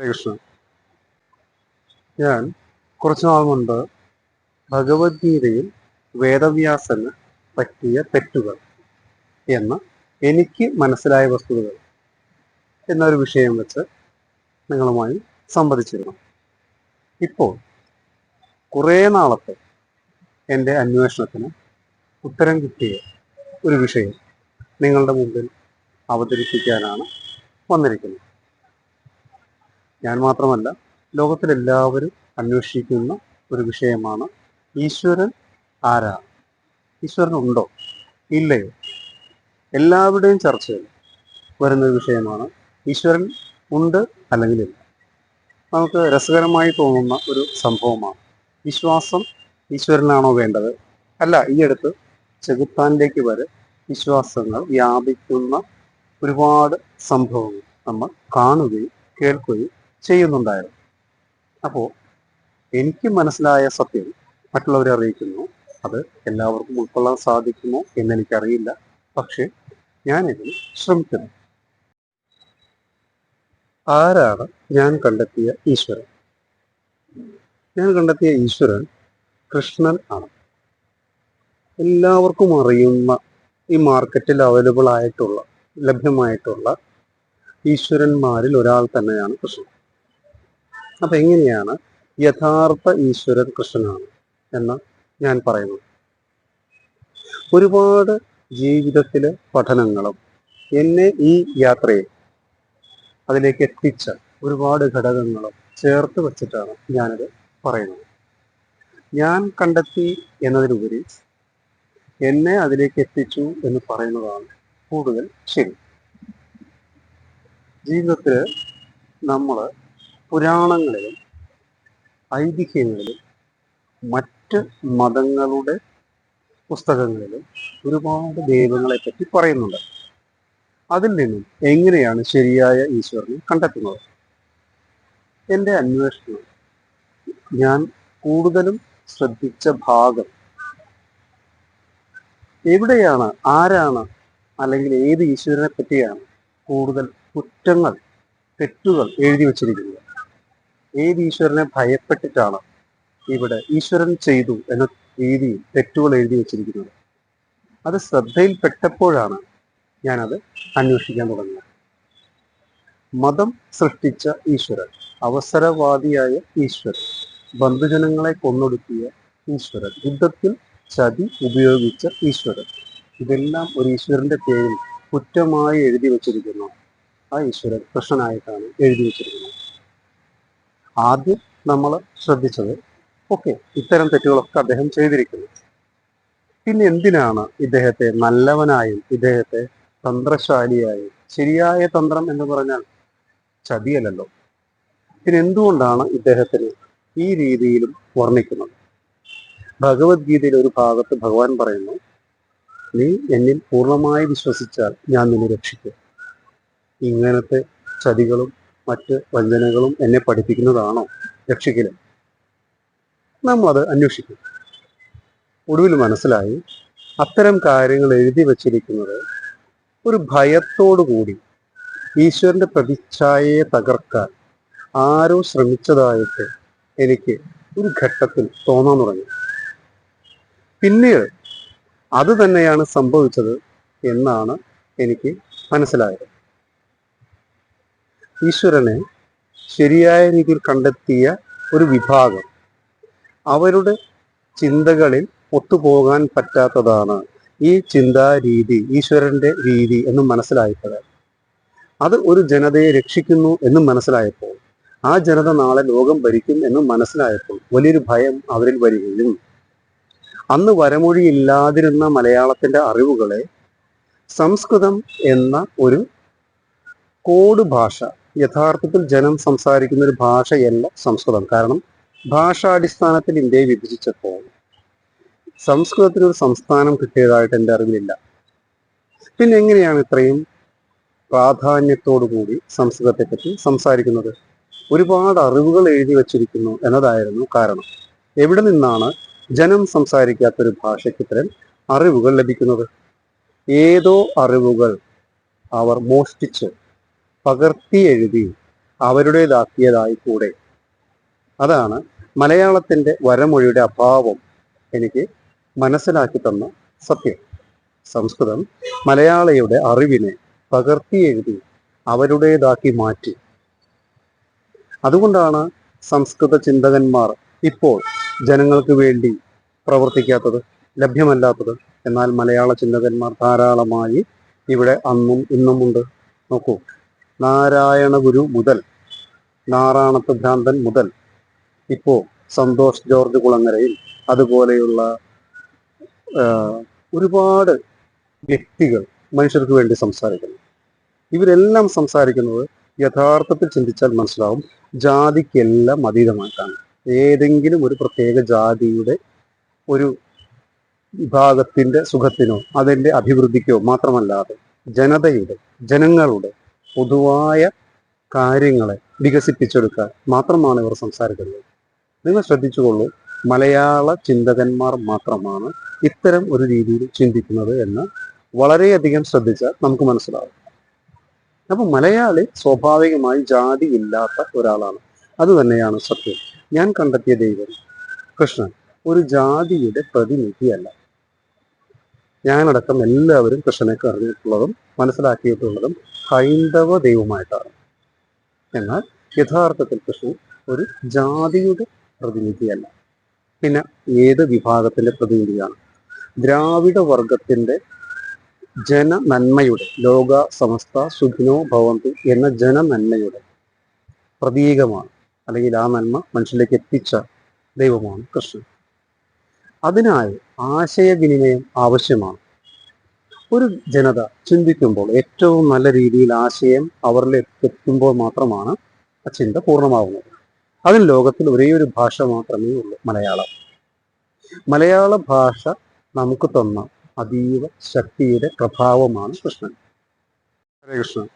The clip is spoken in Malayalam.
കൃഷ്ണൻ ഞാൻ കുറച്ചു നാൾ മുൻപ് ഭഗവത്ഗീതയിൽ വേദവ്യാസന് പറ്റിയ തെറ്റുകൾ എന്ന എനിക്ക് മനസ്സിലായ വസ്തുതകൾ എന്നൊരു വിഷയം വെച്ച് നിങ്ങളുമായി സംവദിച്ചിരുന്നു. ഇപ്പോൾ കുറേ നാളത്തെ എന്റെ അന്വേഷണത്തിന് ഉത്തരം കിട്ടിയ ഒരു വിഷയം നിങ്ങളുടെ മുമ്പിൽ അവതരിപ്പിക്കാനാണ് വന്നിരിക്കുന്നത്. ഞാൻ മാത്രമല്ല ലോകത്തിലെല്ലാവരും അന്വേഷിക്കുന്ന ഒരു വിഷയമാണ് ഈശ്വരൻ ആരാ? ഈശ്വരൻ ഉണ്ടോ? ഇല്ലയോ? എല്ലാവരുടെയും ചർച്ചയിൽ വരുന്ന ഒരു വിഷയമാണ് ഈശ്വരൻ ഉണ്ട് അല്ലെങ്കിൽ ഇല്ല. നമുക്ക് രസകരമായി തോന്നുന്ന ഒരു സംഭവമാണ്. വിശ്വാസം ഈശ്വരനാണോ വേണ്ടത്? അല്ല ഈ അടുത്ത് ചെകുത്താനിലേക്ക് വരെ വിശ്വാസങ്ങൾ വ്യാപിക്കുന്ന ഒരുപാട് സംഭവങ്ങൾ നമ്മൾ കാണുകയും കേൾക്കുകയും ചെയ്യുന്നുണ്ടായിരുന്നു. അപ്പോൾ എനിക്ക് മനസ്സിലായ സത്യം മറ്റുള്ളവരെ അറിയിക്കുന്നു. അത് എല്ലാവർക്കും ഉൾക്കൊള്ളാൻ സാധിക്കുമോ എന്ന് എനിക്കറിയില്ല പക്ഷെ ഞാനിതിന് ശ്രമിക്കുന്നു. ആരാണ് ഞാൻ കണ്ടെത്തിയ ഈശ്വരൻ? ഞാൻ കണ്ടെത്തിയ ഈശ്വരൻ കൃഷ്ണൻ ആണ്. എല്ലാവർക്കും അറിയുന്ന ഈ മാർക്കറ്റിൽ അവൈലബിൾ ആയിട്ടുള്ള ലഭ്യമായിട്ടുള്ള ഈശ്വരന്മാരിൽ ഒരാൾ തന്നെയാണ് കൃഷ്ണൻ. അപ്പൊ എങ്ങനെയാണ് യഥാർത്ഥ ഈശ്വരൻ കൃഷ്ണനാണ് എന്ന് ഞാൻ പറയുന്നത് ഒരുപാട് ജീവിതത്തിലെ പഠനങ്ങളും എന്നെ ഈ യാത്രയിൽ അതിലേക്ക് എത്തിച്ച ഒരുപാട് ഘടകങ്ങളും ചേർത്ത് വച്ചിട്ടാണ് ഞാനിത് പറയുന്നത്. ഞാൻ കണ്ടെത്തി എന്നതിലുപരി എന്നെ അതിലേക്ക് എത്തിച്ചു എന്ന് പറയുന്നതാണ് കൂടുതൽ ശരി. ജീവിതത്തിൽ നമ്മൾ പുരാണങ്ങളിലും ഐതിഹ്യങ്ങളിലും മറ്റ് മതങ്ങളുടെ പുസ്തകങ്ങളിലും ഒരുപാട് ദൈവങ്ങളെ പറ്റി പറയുന്നുണ്ട്. അതിൽ നിന്നും എങ്ങനെയാണ് ശരിയായ ഈശ്വരനെ കണ്ടെത്തുന്നത്? എന്റെ അന്വേഷണം ഞാൻ കൂടുതലും ശ്രദ്ധിച്ച ഭാഗം എവിടെയാണ് ആരാണ് അല്ലെങ്കിൽ ഏത് ഈശ്വരനെ പറ്റിയാണ് കൂടുതൽ കുറ്റങ്ങൾ തെറ്റുകൾ എഴുതി വച്ചിരിക്കുന്നത്? ഏത് ഈശ്വരനെ ഭയപ്പെട്ടിട്ടാണ് ഇവിടെ ഈശ്വരൻ ചെയ്തു എന്ന രീതിയിൽ തെറ്റുകൾ എഴുതി വെച്ചിരിക്കുന്നത്? അത് ശ്രദ്ധയിൽപ്പെട്ടപ്പോഴാണ് ഞാനത് അന്വേഷിക്കാൻ തുടങ്ങിയത്. മതം സൃഷ്ടിച്ച ഈശ്വരൻ അവസരവാദിയായ ഈശ്വരൻ ബന്ധുജനങ്ങളെ കൊന്നൊടുക്കിയ ഈശ്വരൻ യുദ്ധത്തിൽ ചതി ഉപയോഗിച്ച ഈശ്വരൻ ഇതെല്ലാം ഒരു ഈശ്വരന്റെ പേരിൽ കുറ്റമായി എഴുതി വച്ചിരിക്കുന്നു. ആ ഈശ്വരൻ കൃഷ്ണനായിട്ടാണ് എഴുതി വച്ചിരിക്കുന്നത്. ആദ്യം നമ്മൾ ശ്രദ്ധിച്ചത് ഓക്കെ ഇത്തരം തെറ്റുകളൊക്കെ അദ്ദേഹം ചെയ്തിരിക്കുന്നു. പിന്നെ എന്തിനാണ് ഇദ്ദേഹത്തെ നല്ലവനായും ഇദ്ദേഹത്തെ തന്ത്രശാലിയായും ശരിയായ തന്ത്രം എന്ന് പറഞ്ഞാൽ ചതിയല്ലല്ലോ. പിന്നെ എന്തുകൊണ്ടാണ് ഇദ്ദേഹത്തിന് ഈ രീതിയിലും വർണിക്കുന്നത്? ഭഗവത്ഗീതയിലെ ഒരു ഭാഗത്ത് ഭഗവാൻ പറയുന്നു നീ എന്നിൽ പൂർണമായി വിശ്വസിച്ചാൽ ഞാൻ നിന്നെ രക്ഷിക്കും. ഇങ്ങനത്തെ ചതികളും മറ്റ് വഞ്ചനകളും എന്നെ പഠിപ്പിക്കുന്നതാണോ? രക്ഷിക്കലും. അത് അന്വേഷിക്കും. ഒടുവിൽ മനസ്സിലായി അത്തരം കാര്യങ്ങൾ എഴുതി വച്ചിരിക്കുന്നത് ഒരു ഭയത്തോടു കൂടി ഈശ്വരന്റെ പ്രതിച്ഛായയെ തകർക്കാൻ ആരോ ശ്രമിച്ചതായിട്ട് എനിക്ക് ഒരു ഘട്ടത്തിൽ തോന്നാൻ തുടങ്ങി. പിന്നീട് അത് തന്നെയാണ് സംഭവിച്ചത് എന്നാണ് എനിക്ക് മനസ്സിലായത്. ഈശ്വരനെ ശരിയായ രീതിയിൽ കണ്ടെത്തിയ ഒരു വിഭാഗം. അവരുടെ ചിന്തകളിൽ ഒത്തുപോകാൻ പറ്റാത്തതാണ് ഈ ചിന്താ രീതി ഈശ്വരന്റെ രീതി എന്ന് മനസ്സിലായപ്പോൾ. അത് ഒരു ജനതയെ രക്ഷിക്കുന്നു എന്ന് മനസ്സിലായപ്പോൾ ആ ജനത നാളെ ലോകം ഭരിക്കും എന്ന് മനസ്സിലായപ്പോൾ വലിയൊരു ഭയം അവരിൽ വരികയും അന്ന് വരമൊഴി ഇല്ലാതിരുന്ന മലയാളത്തിന്റെ അറിവുകളെ സംസ്കൃതം എന്ന ഒരു കോഡ് ഭാഷ യഥാർത്ഥത്തിൽ ജനം സംസാരിക്കുന്ന ഒരു ഭാഷയല്ല സംസ്കൃതം. കാരണം ഭാഷാടിസ്ഥാനത്തിൽ ഇന്ത്യയെ വിഭജിച്ചപ്പോൾ സംസ്കൃതത്തിന് ഒരു സംസ്ഥാനം കിട്ടിയതായിട്ട് എന്റെ അറിവിലില്ല. പിന്നെ എങ്ങനെയാണ് ഇത്രയും പ്രാധാന്യത്തോടു കൂടി സംസ്കൃതത്തെ പറ്റി സംസാരിക്കുന്നത്? ഒരുപാട് അറിവുകൾ എഴുതി വച്ചിരിക്കുന്നു എന്നതായിരുന്നു കാരണം. എവിടെ നിന്നാണ് ജനം സംസാരിക്കാത്തൊരു ഭാഷയ്ക്ക് ഇത്തരം അറിവുകൾ ലഭിക്കുന്നത്? ഏതോ അറിവുകൾ അവർ മോഷ്ടിച്ച് പകർത്തി എഴുതി അവരുടേതാക്കിയതായി കൂടെ അതാണ് മലയാളത്തിന്റെ വരമൊഴിയുടെ അഭാവം എനിക്ക് മനസ്സിലാക്കി തന്ന സത്യം. സംസ്കൃതം മലയാളിയുടെ അറിവിനെ പകർത്തി എഴുതി അവരുടേതാക്കി മാറ്റി. അതുകൊണ്ടാണ് സംസ്കൃത ചിന്തകന്മാർ ഇപ്പോൾ ജനങ്ങൾക്ക് വേണ്ടി പ്രവർത്തിക്കാത്തത് ലഭ്യമല്ലാത്തത്. എന്നാൽ മലയാള ചിന്തകന്മാർ ധാരാളമായി ഇവിടെ അന്നും ഇന്നുമുണ്ട്. നോക്കൂ. നാരായണ ഗുരു മുതൽ നാറാണത്ത് ഭ്രാന്തൻ മുതൽ ഇപ്പോ സന്തോഷ് ജോർജ് കുളങ്ങരയിൽ അതുപോലെയുള്ള ഒരുപാട് വ്യക്തികൾ മനുഷ്യർക്ക് വേണ്ടി സംസാരിക്കുന്നു. ഇവരെല്ലാം സംസാരിക്കുന്നത് യഥാർത്ഥത്തിൽ ചിന്തിച്ചാൽ മനസ്സിലാവും ജാതിക്കെല്ലാം അതീതമായിട്ടാണ്. ഏതെങ്കിലും ഒരു പ്രത്യേക ജാതിയുടെ ഒരു വിഭാഗത്തിന്റെ സുഖത്തിനോ അതിന്റെ അഭിവൃദ്ധിക്കോ മാത്രമല്ലാതെ ജനതയുടെ ജനങ്ങളുടെ പൊതുവായ കാര്യങ്ങളെ വികസിപ്പിച്ചെടുക്കാൻ മാത്രമാണ് ഇവർ സംസാരിക്കുന്നത്. നിങ്ങൾ ശ്രദ്ധിച്ചുകൊള്ളൂ മലയാള ചിന്തകന്മാർ മാത്രമാണ് ഇത്തരം ഒരു രീതിയിൽ ചിന്തിക്കുന്നത് എന്ന് വളരെയധികം ശ്രദ്ധിച്ചാൽ നമുക്ക് മനസ്സിലാവും. അപ്പൊ മലയാളി സ്വാഭാവികമായി ജാതി ഇല്ലാത്ത ഒരാളാണ്. അത് തന്നെയാണ് സത്യം. ഞാൻ കണ്ടെത്തിയ ദൈവം കൃഷ്ണൻ ഒരു ജാതിയുടെ പ്രതിനിധിയല്ല. ഞാനടക്കം എല്ലാവരും കൃഷ്ണനെ അറിഞ്ഞിട്ടുള്ളതും മനസ്സിലാക്കിയിട്ടുള്ളതും ഹൈന്ദവ ദൈവമായിട്ടാണ്. എന്നാൽ യഥാർത്ഥത്തിൽ കൃഷ്ണൻ ഒരു ജാതിയുടെ പ്രതിനിധിയല്ല. പിന്നെ ഏത് വിഭാഗത്തിന്റെ പ്രതിനിധിയാണ്? ദ്രാവിഡ വർഗത്തിന്റെ ജനനന്മയുടെ ലോക സമസ്ത സുഖിനോ ഭവന്തി എന്ന ജന നന്മയുടെ പ്രതീകമാണ്. അല്ലെങ്കിൽ ആ നന്മ മനുഷ്യരിലേക്ക് എത്തിച്ച ദൈവമാണ് കൃഷ്ണൻ. അതിനായി ആശയവിനിമയം ആവശ്യമാണ്. ഒരു ജനത ചിന്തിക്കുമ്പോൾ ഏറ്റവും നല്ല രീതിയിൽ ആശയം അവരിലേക്ക് എത്തുമ്പോൾ മാത്രമാണ് ആ ചിന്ത പൂർണമാവുന്നത്. അതിന് ലോകത്തിൽ ഒരേ ഒരു ഭാഷ മാത്രമേ ഉള്ളൂ മലയാളം. മലയാള ഭാഷ നമുക്ക് തന്ന അതീവ ശക്തിയുടെ പ്രഭാവമാണ് കൃഷ്ണൻ. ഹരേ കൃഷ്ണൻ.